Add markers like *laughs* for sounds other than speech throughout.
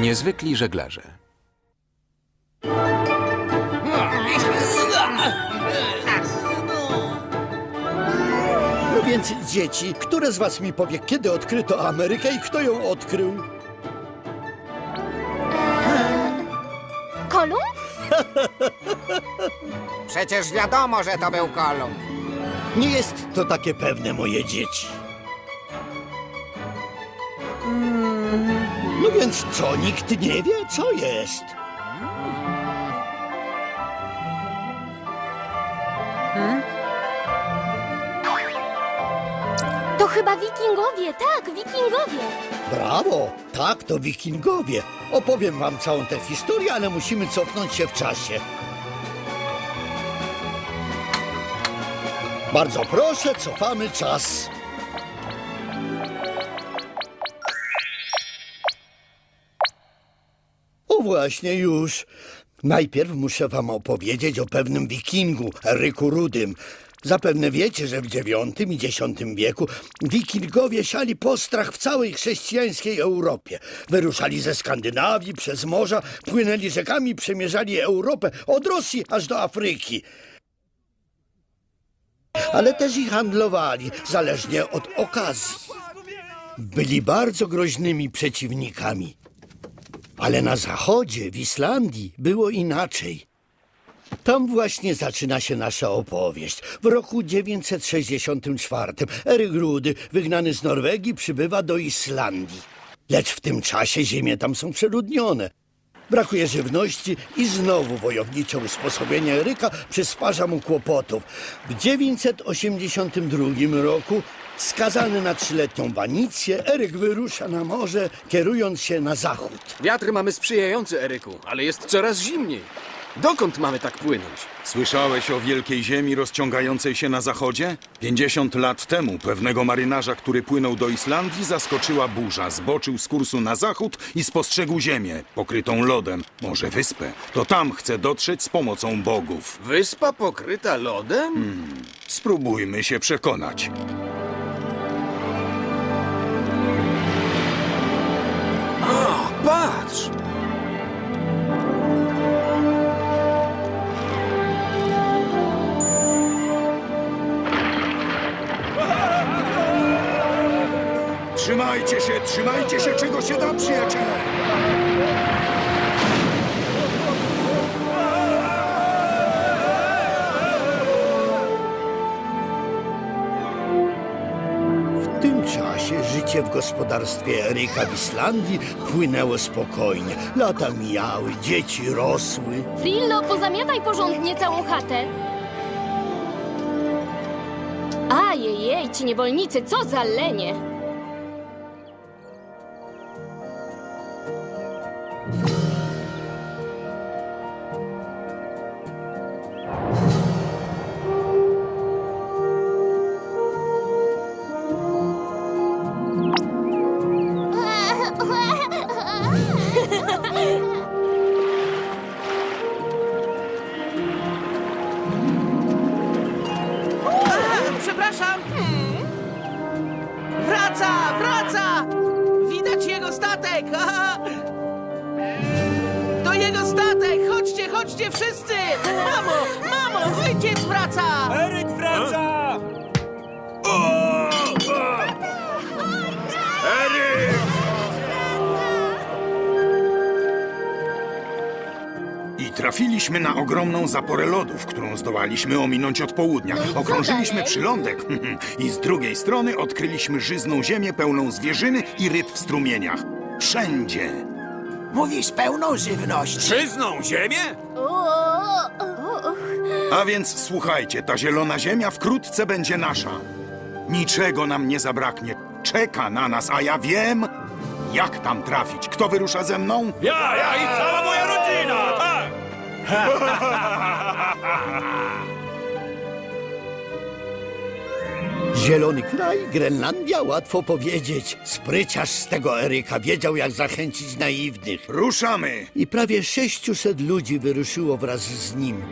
Niezwykli żeglarze. No więc, dzieci, które z was mi powie, kiedy odkryto Amerykę i kto ją odkrył? Kolumb? Przecież wiadomo, że to był Kolumb. Nie jest to takie pewne, moje dzieci. No więc co, nikt nie wie, co jest? To chyba wikingowie, tak, wikingowie. Brawo! Tak, to wikingowie. Opowiem wam całą tę historię, ale musimy cofnąć się w czasie. Bardzo proszę, cofamy czas. Właśnie już. Najpierw muszę wam opowiedzieć o pewnym wikingu, Eryku Rudym. Zapewne wiecie, że w IX i X wieku wikingowie siali postrach w całej chrześcijańskiej Europie. Wyruszali ze Skandynawii, przez morza, płynęli rzekami, przemierzali Europę od Rosji aż do Afryki. Ale też i handlowali, zależnie od okazji. Byli bardzo groźnymi przeciwnikami. Ale na zachodzie, w Islandii, było inaczej. Tam właśnie zaczyna się nasza opowieść. W roku 964 Eryk Rudy, wygnany z Norwegii, przybywa do Islandii. Lecz w tym czasie ziemie tam są przeludnione. Brakuje żywności i znowu wojownicze usposobienie Eryka przysparza mu kłopotów. W 982 roku, skazany na trzyletnią banicję, Eryk wyrusza na morze, kierując się na zachód. Wiatry mamy sprzyjające, Eryku, ale jest coraz zimniej. Dokąd mamy tak płynąć? Słyszałeś o wielkiej ziemi rozciągającej się na zachodzie? 50 lat temu pewnego marynarza, który płynął do Islandii, zaskoczyła burza. Zboczył z kursu na zachód i spostrzegł ziemię, pokrytą lodem, może wyspę. To tam chce dotrzeć z pomocą bogów. Wyspa pokryta lodem? Spróbujmy się przekonać. Patrz! Trzymajcie się, trzymajcie się, czego się da, przyjaciele! Życie w gospodarstwie Eryka w Islandii płynęło spokojnie. Lata mijały, dzieci rosły. Frillo, pozamiataj porządnie całą chatę. Ajejej, ci niewolnicy, co za lenie. Statek! Aha! To jego statek! Chodźcie, chodźcie wszyscy! Mamo! Mamo! Ojciec wraca! Eryk wraca! I trafiliśmy na ogromną zaporę lodów, którą zdołaliśmy ominąć od południa. No i co Okrążyliśmy dalej? przylądek *laughs* i z drugiej strony odkryliśmy żyzną ziemię pełną zwierzyny i ryb w strumieniach. Wszędzie. Mówisz pełną żywność! Żyzną ziemię? A więc słuchajcie, ta zielona ziemia wkrótce będzie nasza. Niczego nam nie zabraknie. Czeka na nas, a ja wiem, jak tam trafić. Kto wyrusza ze mną? Ja, ja i cała moja rodzina, tak! *laughs* Zielony kraj, Grenlandia, łatwo powiedzieć. Spryciarz z tego Eryka wiedział, jak zachęcić naiwnych. Ruszamy! I prawie 600 ludzi wyruszyło wraz z nim.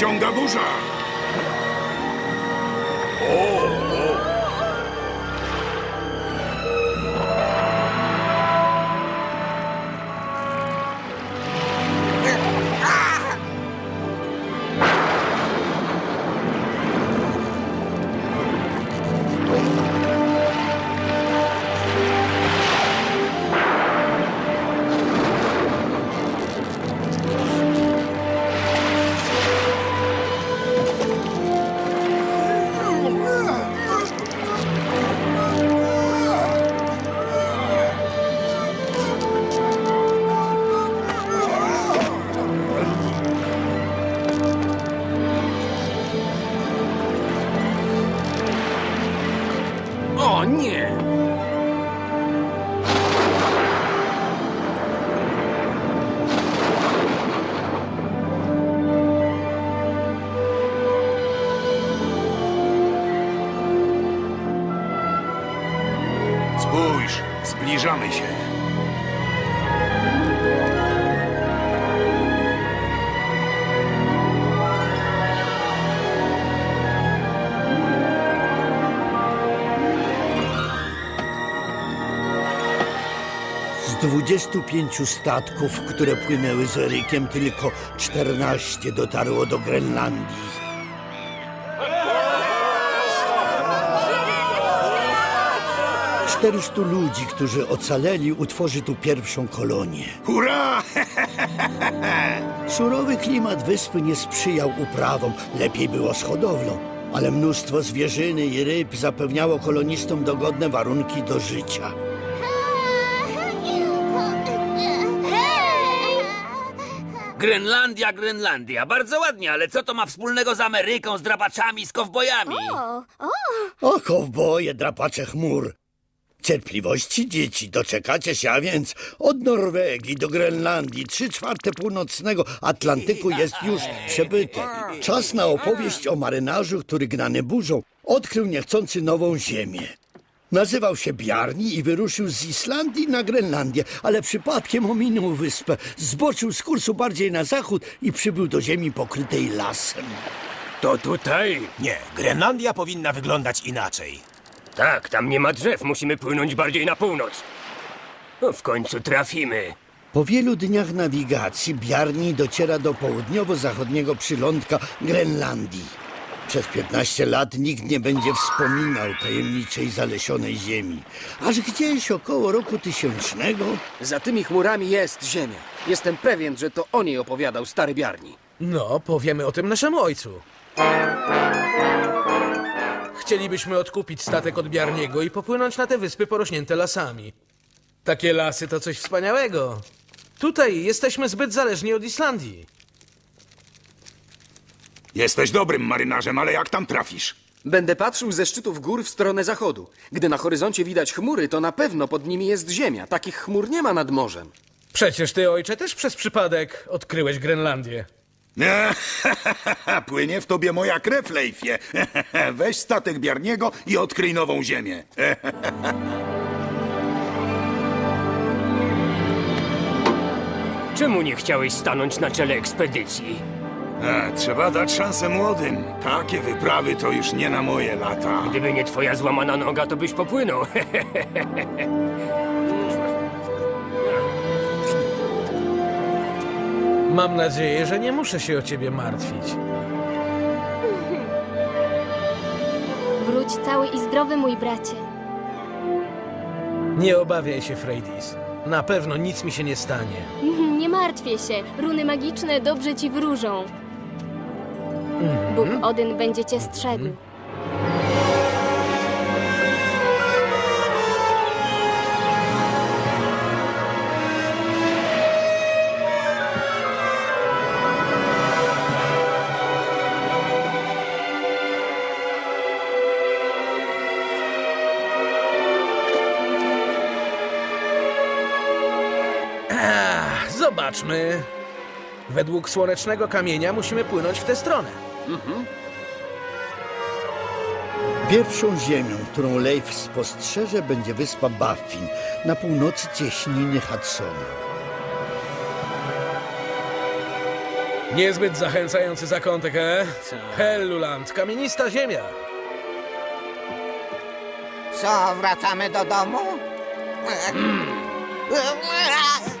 Nadciąga burza! 25 statków, które płynęły z Erykiem, tylko 14 dotarło do Grenlandii. Czterystu ludzi, którzy ocaleli, utworzy tu pierwszą kolonię. Hurra! *laughs* Surowy klimat wyspy nie sprzyjał uprawom, lepiej było z hodowlą, ale mnóstwo zwierzyny i ryb zapewniało kolonistom dogodne warunki do życia. Grenlandia, Grenlandia. Bardzo ładnie, ale co to ma wspólnego z Ameryką, z drapaczami, z kowbojami? O, kowboje, drapacze chmur! Cierpliwości, dzieci, doczekacie się, a więc od Norwegii do Grenlandii, trzy czwarte północnego Atlantyku jest już przebyte. Czas na opowieść o marynarzu, który gnany burzą odkrył niechcący nową ziemię. Nazywał się Bjarni i wyruszył z Islandii na Grenlandię, ale przypadkiem ominął wyspę, zboczył z kursu bardziej na zachód i przybył do ziemi pokrytej lasem. To tutaj? Nie, Grenlandia powinna wyglądać inaczej. Tak, tam nie ma drzew, musimy płynąć bardziej na północ. No, w końcu trafimy. Po wielu dniach nawigacji Bjarni dociera do południowo-zachodniego przylądka Grenlandii. Przez 15 lat nikt nie będzie wspominał tajemniczej zalesionej ziemi. Aż gdzieś około roku tysięcznego Za tymi chmurami jest ziemia. Jestem pewien, że to o niej opowiadał stary Biarni. No, powiemy o tym naszemu ojcu. Chcielibyśmy odkupić statek od Biarniego i popłynąć na te wyspy porośnięte lasami. Takie lasy to coś wspaniałego. Tutaj jesteśmy zbyt zależni od Islandii. Jesteś dobrym marynarzem, ale jak tam trafisz? Będę patrzył ze szczytów gór w stronę zachodu. Gdy na horyzoncie widać chmury, to na pewno pod nimi jest ziemia. Takich chmur nie ma nad morzem. Przecież ty, ojcze, też przez przypadek odkryłeś Grenlandię. *laughs* Płynie w tobie moja krew, Leifie. *laughs* Weź statek Biarniego i odkryj nową ziemię. *laughs* Czemu nie chciałeś stanąć na czele ekspedycji? E, trzeba dać szansę młodym. Takie wyprawy to już nie na moje lata. Gdyby nie twoja złamana noga, to byś popłynął. *laughs* Mam nadzieję, że nie muszę się o ciebie martwić. Wróć cały i zdrowy, mój bracie. Nie obawiaj się, Freydis. Na pewno nic mi się nie stanie. *laughs* Nie martwię się. Runy magiczne dobrze ci wróżą. Bóg Odyn będzie cię strzegł. Zobaczmy. Według słonecznego kamienia musimy płynąć w tę stronę. Pierwszą ziemią, którą Leif spostrzeże, będzie wyspa Baffin na północy cieśniny Hudsona. Niezbyt zachęcający zakątek, e? Helluland, kamienista ziemia. Co, wracamy do domu? *laughs*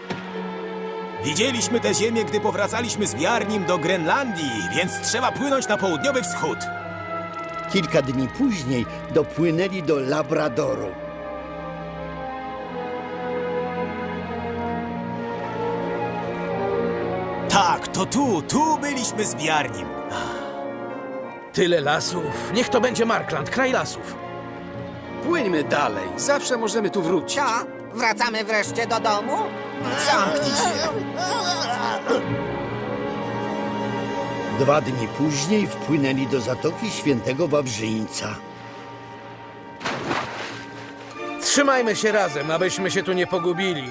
Widzieliśmy tę ziemię, gdy powracaliśmy z Bjarnim do Grenlandii, więc trzeba płynąć na południowy wschód. Kilka dni później dopłynęli do Labradoru. Tak, to tu, tu byliśmy z Bjarnim. Tyle lasów. Niech to będzie Markland, kraj lasów. Płyńmy dalej. Zawsze możemy tu wrócić. Co? Wracamy wreszcie do domu? Zamknij się. Dwa dni później wpłynęli do Zatoki Świętego Wawrzyńca. Trzymajmy się razem, abyśmy się tu nie pogubili.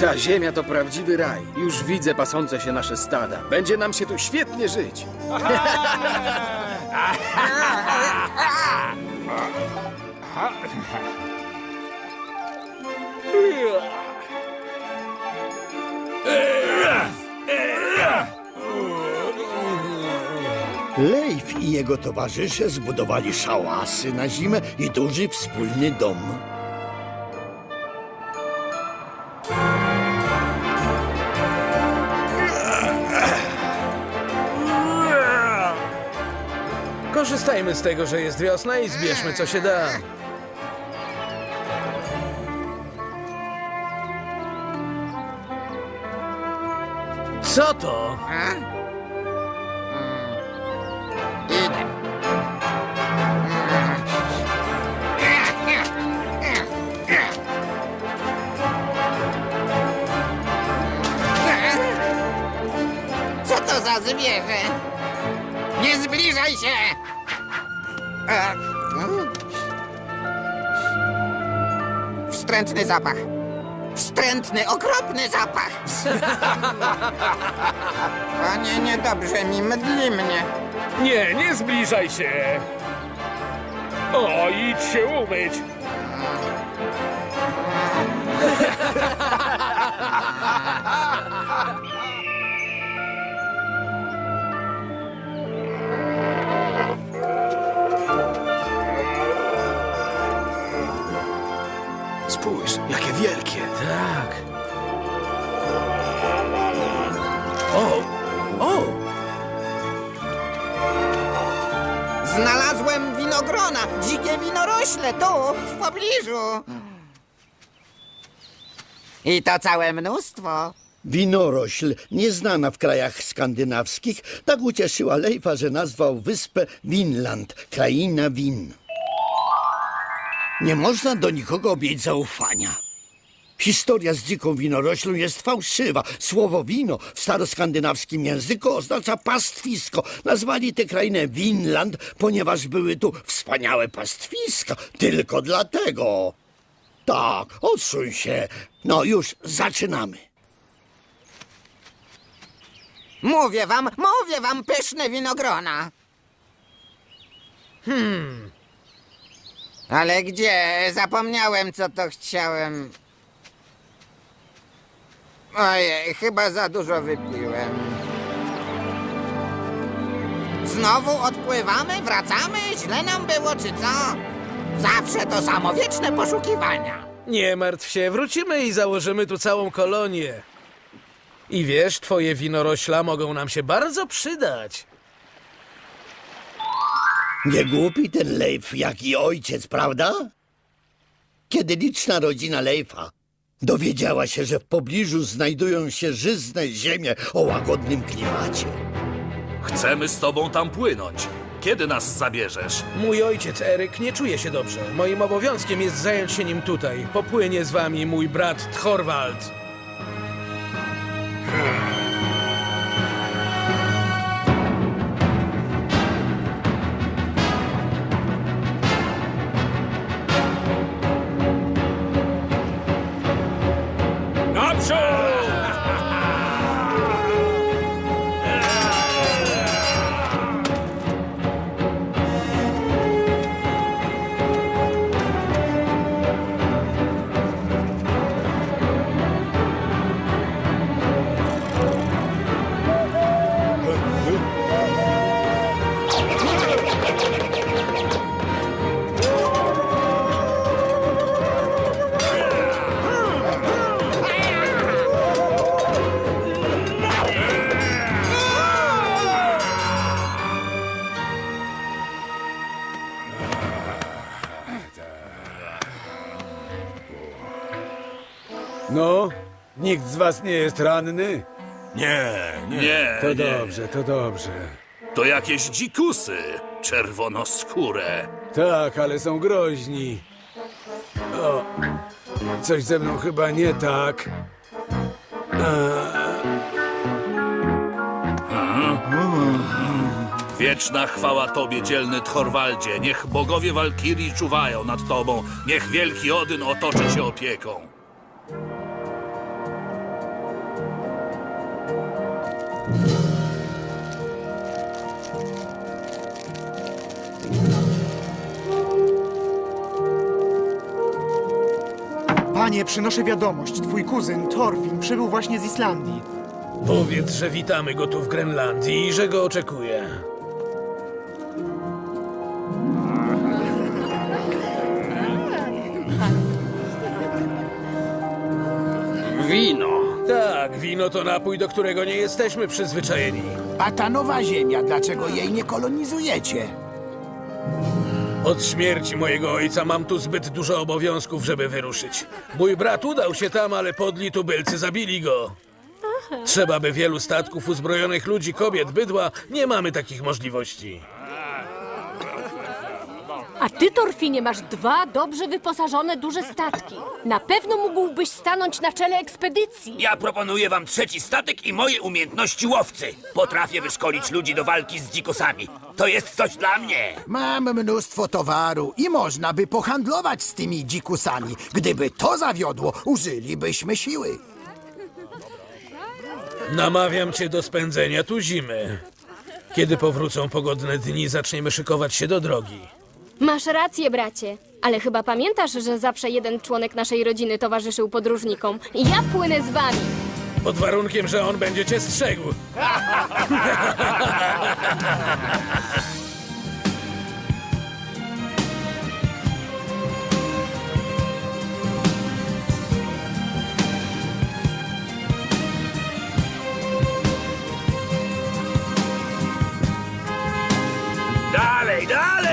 Ta ziemia to prawdziwy raj. Już widzę pasące się nasze stada. Będzie nam się tu świetnie żyć. Leif i jego towarzysze zbudowali szałasy na zimę i duży wspólny dom. Korzystajmy z tego, że jest wiosna i zbierzmy co się da. Co to? Co to za zwierzę? Nie zbliżaj się! E, mm. Wstrętny zapach. Wstrętny, okropny zapach. *laughs* Panie, niedobrze mi, mdli mnie. Nie, nie zbliżaj się! O, idź się umyć! *laughs* *laughs* winogrona, dzikie winorośle, tu, w pobliżu. I to całe mnóstwo. Winorośl, nieznana w krajach skandynawskich, tak ucieszyła Leifa, że nazwał wyspę Winland, kraina win. Nie można do nikogo mieć zaufania. Historia z dziką winoroślą jest fałszywa. Słowo wino w staroskandynawskim języku oznacza pastwisko. Nazwali tę krainę Winland, ponieważ były tu wspaniałe pastwiska. Tylko dlatego. Tak, odsuń się. No już, zaczynamy. Mówię wam, mówię wam, pyszne winogrona. Hmm. Ale gdzie? Zapomniałem, co to chciałem. Ojej, chyba za dużo wypiłem. Znowu odpływamy, wracamy? Źle nam było, czy co? Zawsze to samo, wieczne poszukiwania. Nie martw się, wrócimy i założymy tu całą kolonię. I wiesz, twoje winorośla mogą nam się bardzo przydać. Nie głupi ten Leif, jak i ojciec, prawda? Kiedy liczna rodzina Leifa dowiedziała się, że w pobliżu znajdują się żyzne ziemie o łagodnym klimacie. Chcemy z tobą tam płynąć. Kiedy nas zabierzesz? Mój ojciec Eryk nie czuje się dobrze. Moim obowiązkiem jest zająć się nim tutaj. Popłynie z wami mój brat Thorwald. Z was nie jest ranny? Nie, nie. To nie. dobrze, to dobrze. To jakieś dzikusy, czerwonoskóre. Tak, ale są groźni. O, coś ze mną chyba nie tak. Wieczna chwała tobie, dzielny Thorwaldzie. Niech bogowie Walkirii czuwają nad tobą. Niech wielki Odyn otoczy cię opieką. Panie, przynoszę wiadomość. Twój kuzyn, Thorfinn, przybył właśnie z Islandii. Powiedz, że witamy go tu w Grenlandii i że go oczekuje. Wino. Tak, wino to napój, do którego nie jesteśmy przyzwyczajeni. A ta nowa ziemia, dlaczego jej nie kolonizujecie? Od śmierci mojego ojca mam tu zbyt dużo obowiązków, żeby wyruszyć. Mój brat udał się tam, ale podli tubylcy zabili go. Trzeba by wielu statków uzbrojonych ludzi, kobiet, bydła. Nie mamy takich możliwości. A ty, Torfinie, masz dwa dobrze wyposażone duże statki. Na pewno mógłbyś stanąć na czele ekspedycji. Ja proponuję wam trzeci statek i moje umiejętności łowcy. Potrafię wyszkolić ludzi do walki z dzikusami. To jest coś dla mnie. Mam mnóstwo towaru i można by pohandlować z tymi dzikusami. Gdyby to zawiodło, użylibyśmy siły. Namawiam cię do spędzenia tu zimy. Kiedy powrócą pogodne dni, zaczniemy szykować się do drogi. Masz rację, bracie. Ale chyba pamiętasz, że zawsze jeden członek naszej rodziny towarzyszył podróżnikom. Ja płynę z wami. Pod warunkiem, że on będzie cię strzegł. Dalej, dalej!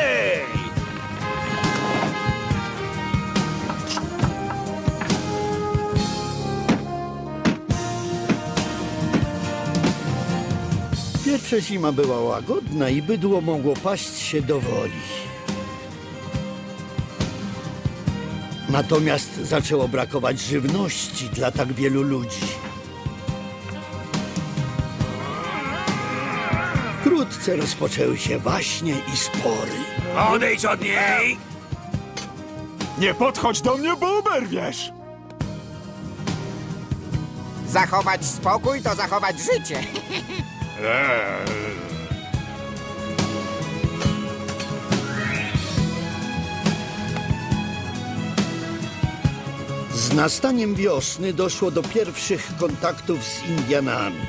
Pierwsza zima była łagodna i bydło mogło paść się do woli. Natomiast zaczęło brakować żywności dla tak wielu ludzi. Wkrótce rozpoczęły się waśnie i spory. Odejdź od niej! Nie podchodź do mnie, bo oberwiesz! Zachować spokój to zachować życie. *laughs* Z nastaniem wiosny doszło do pierwszych kontaktów z Indianami.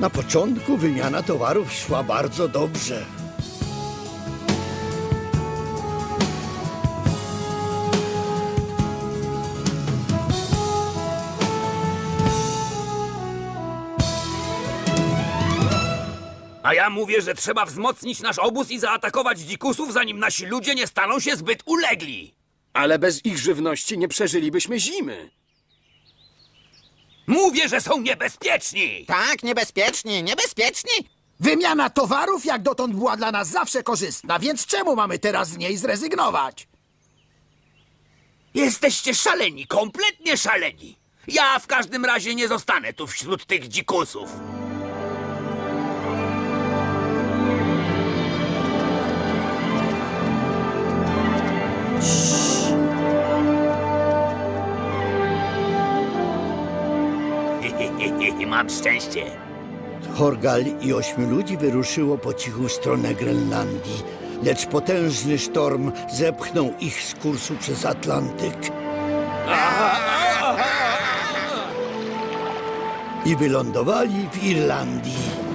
Na początku wymiana towarów szła bardzo dobrze. A ja mówię, że trzeba wzmocnić nasz obóz i zaatakować dzikusów, zanim nasi ludzie nie staną się zbyt ulegli. Ale bez ich żywności nie przeżylibyśmy zimy. Mówię, że są niebezpieczni! Tak, niebezpieczni, niebezpieczni. Wymiana towarów jak dotąd była dla nas zawsze korzystna, więc czemu mamy teraz z niej zrezygnować? Jesteście szaleni, kompletnie szaleni. Ja w każdym razie nie zostanę tu wśród tych dzikusów. Mam szczęście. Horgal i ośmiu ludzi wyruszyło po cichu w stronę Grenlandii, lecz potężny sztorm zepchnął ich z kursu przez Atlantyk. I wylądowali w Irlandii.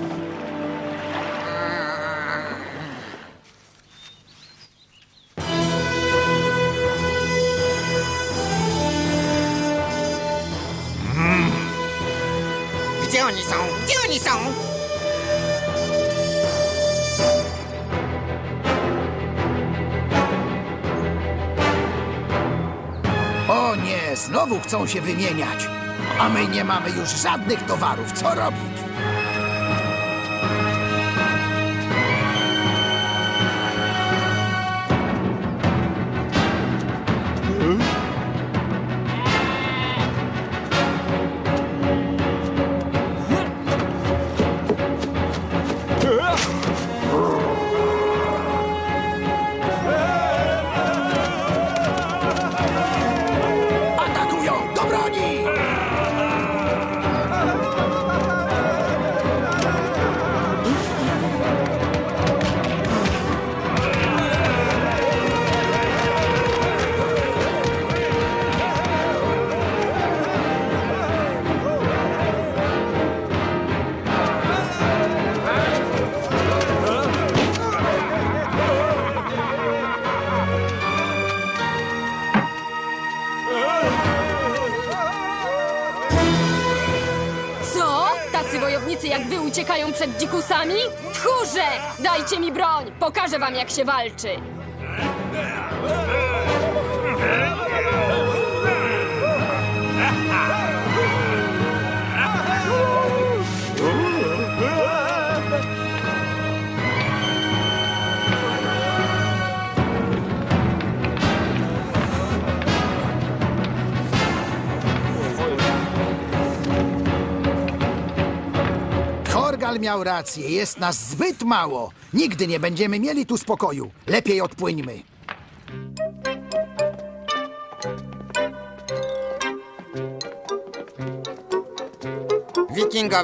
Oni są? Gdzie oni są? O nie, znowu chcą się wymieniać. A my nie mamy już żadnych towarów. Co robić? Uciekają przed dzikusami? Tchórze! Dajcie mi broń! Pokażę wam, jak się walczy! Miał rację, jest nas zbyt mało. Nigdy nie będziemy mieli tu spokoju. Lepiej odpłyńmy. Wikingowie